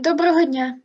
Доброго дня.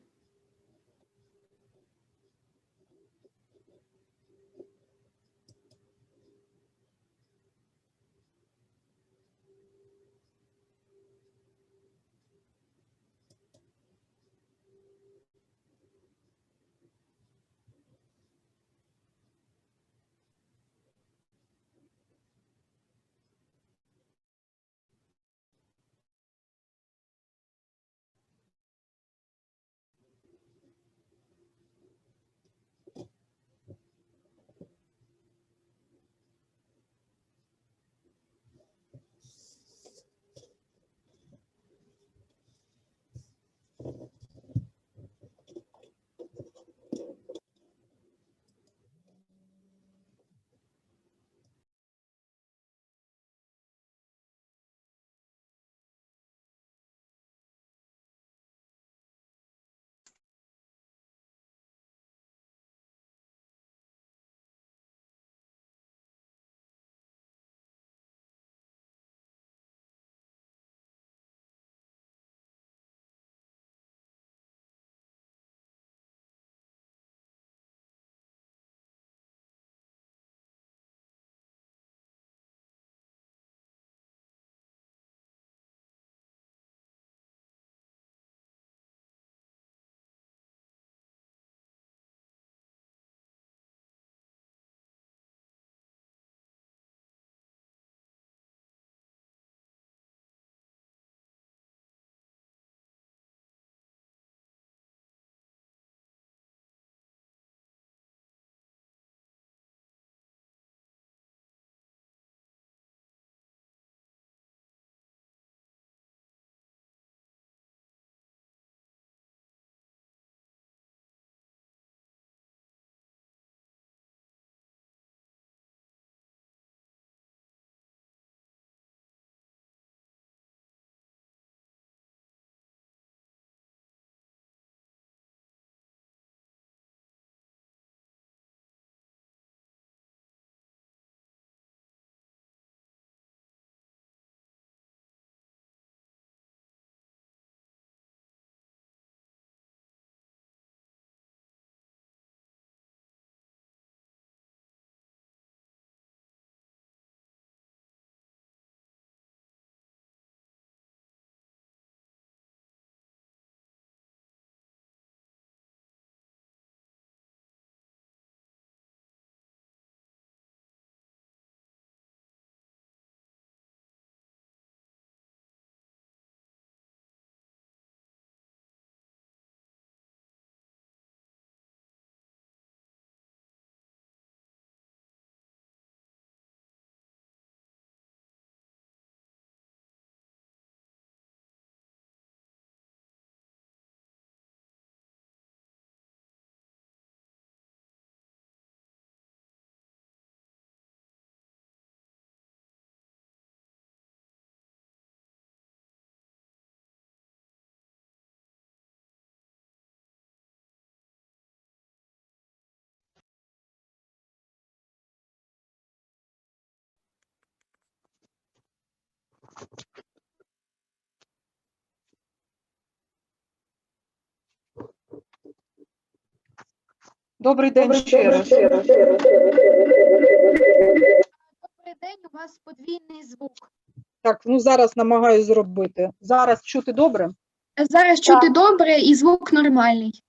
Добрий день ще раз. Добрий день, у вас подвійний звук. Так, ну зараз намагаюсь зробити. Зараз чути добре? Зараз чути добре і звук нормальний.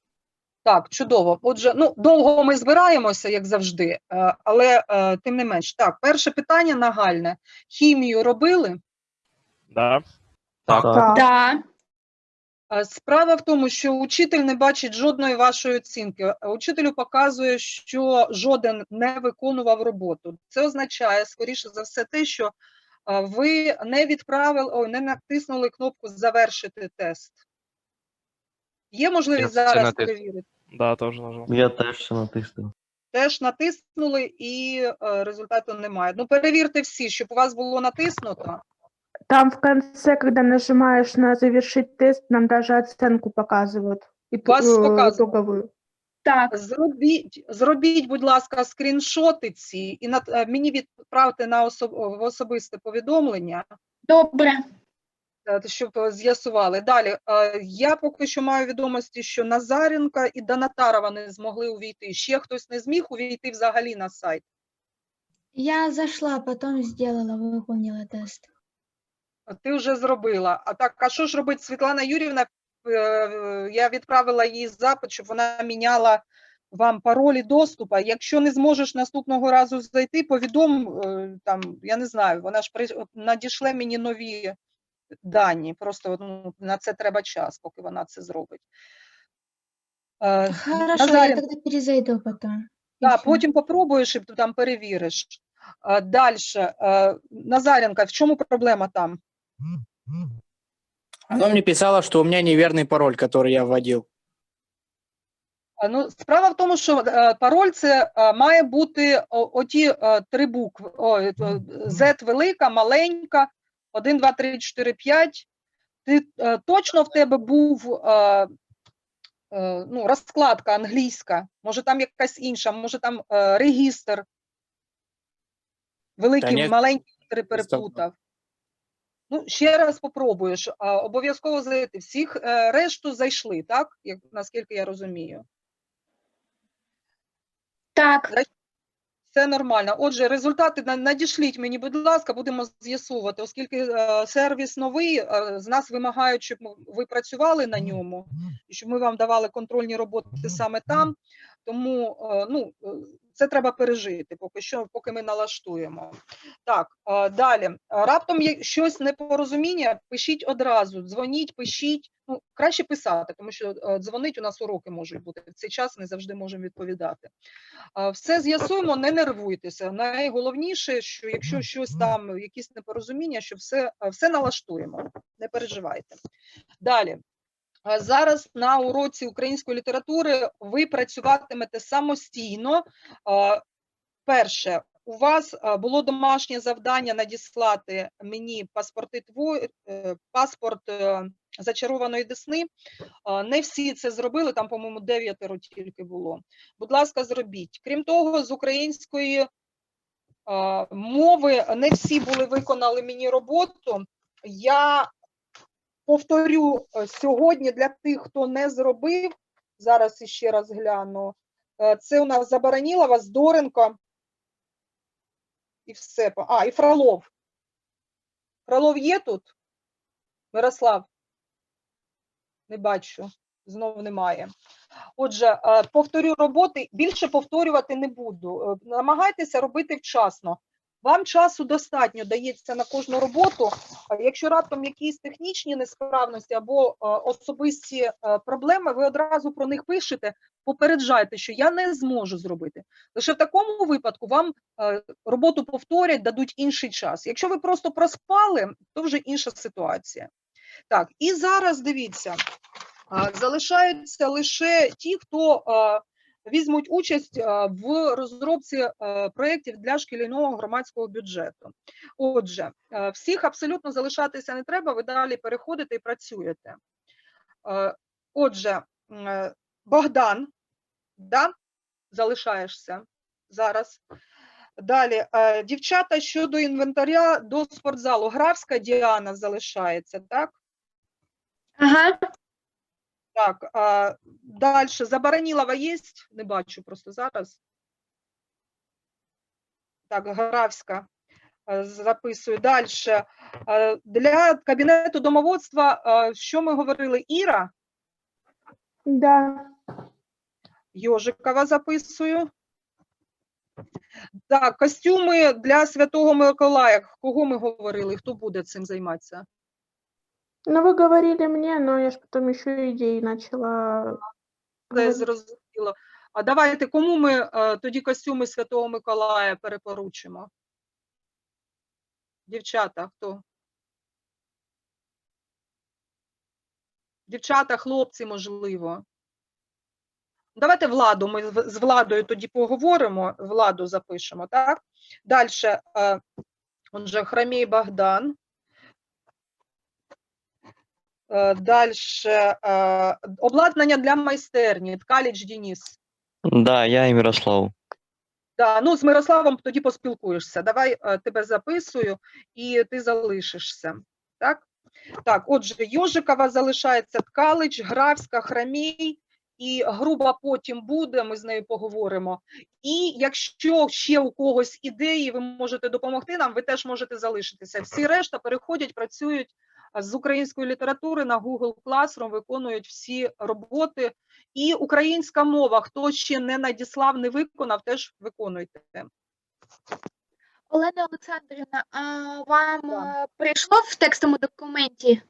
Так, чудово. Отже, ну довго ми збираємося, як завжди, е, але е, тим не менш. Так, перше питання нагальне. Хімію робили? Да. Так. Да. Е, Справа в тому, що учитель не бачить жодної вашої оцінки. Е, Учителю показує, що жоден не виконував роботу. Це означає, скоріше за все, те, що е, ви не відправили, ой, не натиснули кнопку Завершити тест. Є можливість Я зараз натис- перевірити? Да, тоже нажал. Я теж ще натиснув. Теж натиснули і результату немає. Ну, перевірте всі, щоб у вас було натиснуто. Там в конце, когда нажимаешь на завершить тест, нам даже оценку показывают. И Вас э, показывают. итоговую. Так, Зробіть, зробіть, будь ласка, скріншоти ці і на, е, мені відправте на особ, в особисте повідомлення. добре. Е, Щоб е, з'ясували. Далі, е, я поки що маю відомості, що Назаренка і Донатарова не змогли увійти. Ще хтось не зміг увійти взагалі на сайт. Я зашла, потом сделала, выполнила тест. Ти вже зробила. А так, а що ж робить Світлана Юрівна? Е, Я відправила їй запит, щоб вона міняла вам паролі доступу. Якщо не зможеш наступного разу зайти, повідом е, там, я не знаю, вона ж при- надішле мені нові дані. Просто ну, на це треба час, поки вона це зробить. Е, Хорошо, я Назаренко. тогда перезайду потом. И Да, потім попробуєш і там перевіриш. Далі. Назаренка, в чому проблема там? Она мне писала, что у меня неверный пароль, который я вводил. Ну, справа в тому, що е, пароль це е, має бути оті е, три букви. О, Z велика, маленька, 1, 2, 3, 4, 5. Ти е, точно в тебе був е, е, ну, розкладка англійська, може там якась інша, може там регістр. Великий, маленький перепутав. Ну, ще раз попробуєш. А, обов'язково зайти. Всіх е, решту зайшли, так? Як, наскільки я розумію. Так, Все нормально. Отже, результати надішліть мені, будь ласка, будемо з'ясовувати, оскільки е, сервіс новий, е, з нас вимагають, щоб ви працювали на ньому, і щоб ми вам давали контрольні роботи саме там. Тому е, ну, це треба пережити, поки що, поки ми налаштуємо. Так, е, далі. Е, Раптом є щось непорозуміння, пишіть одразу, дзвоніть, пишіть. Ну, краще писати, тому що е, дзвонить у нас уроки можуть бути. В цей час не завжди можемо відповідати. Все з'ясуємо, не нервуйтеся. Найголовніше, що якщо щось там, якісь непорозуміння, що все, все налаштуємо, не переживайте. Далі. Зараз на уроці української літератури ви працюватимете самостійно. Перше, у вас було домашнє завдання надіслати мені паспорти е, паспорт е, зачарованої десни. Не всі це зробили, там, по-моєму, дев'ятеро тільки було будь ласка, зробіть. Крім того, з української мови не всі були виконали мені роботу. Я повторю е, сьогодні для тих, хто не зробив. Зараз іще раз гляну. Е, Це у нас Забаранілова, Здоренко. І все. А, і Фролов. Фролов є тут? Мирослав? Не бачу. Знову немає. Отже, е, повторю роботи, більше повторювати не буду. Намагайтеся робити вчасно. Вам часу достатньо дається на кожну роботу. Якщо раптом якісь технічні несправності або е, особисті е, проблеми, ви одразу про них пишете, попереджайте, що я не зможу зробити. Лише в такому випадку вам е, роботу повторять, дадуть інший час. Якщо ви просто проспали, то вже інша ситуація. Так, і зараз дивіться. Залишаються лише ті, хто візьмуть участь в розробці проєктів для шкільного громадського бюджету. Отже, всіх абсолютно залишатися не треба, ви далі переходите і працюєте. Отже, е, Богдан, да? залишаєшся зараз. Далі, е, дівчата щодо інвентаря до спортзалу. Графська Діана залишається, так? ага, Так, а, далі. Забаранілова є? Не бачу просто зараз. Так, Гравська. е, Записую. Далі. Для кабінету домоводства, е, що ми говорили? Іра Да. Йожикова записую. Так, костюми для Святого Миколая. Кого ми говорили? Хто буде цим займатися? Ну, вы говорили мне, но я ж потом еще идеи начала. Це зрозуміло. А давайте, кому ми е, тоді костюми Святого Миколая перепоручимо? Дівчата, хто? Дівчата, хлопці, можливо. Давайте владу. Ми з- з владою тоді поговоримо. Владу запишемо, так? Далі. Отже, Храмій Богдан. Далі. Обладнання для майстерні. Ткаліч Дініс. Да, я и Мирослав. Да, ну з Мирославом тоді поспілкуєшся. Давай е, тебе записую і ти залишишся. Так? Так, отже, Йожикова залишається Ткалич, Гравська, Храмій і груба потім буде, ми з нею поговоримо. І якщо ще у когось ідеї, ви можете допомогти нам, ви теж можете залишитися. Всі решта переходять, працюють з української літератури на Google Classroom, виконують всі роботи. І українська мова, хто ще не надіслав, не виконав, теж виконуйте. Олена Олександрівна, а вам Да. е, прийшло в текстовому документі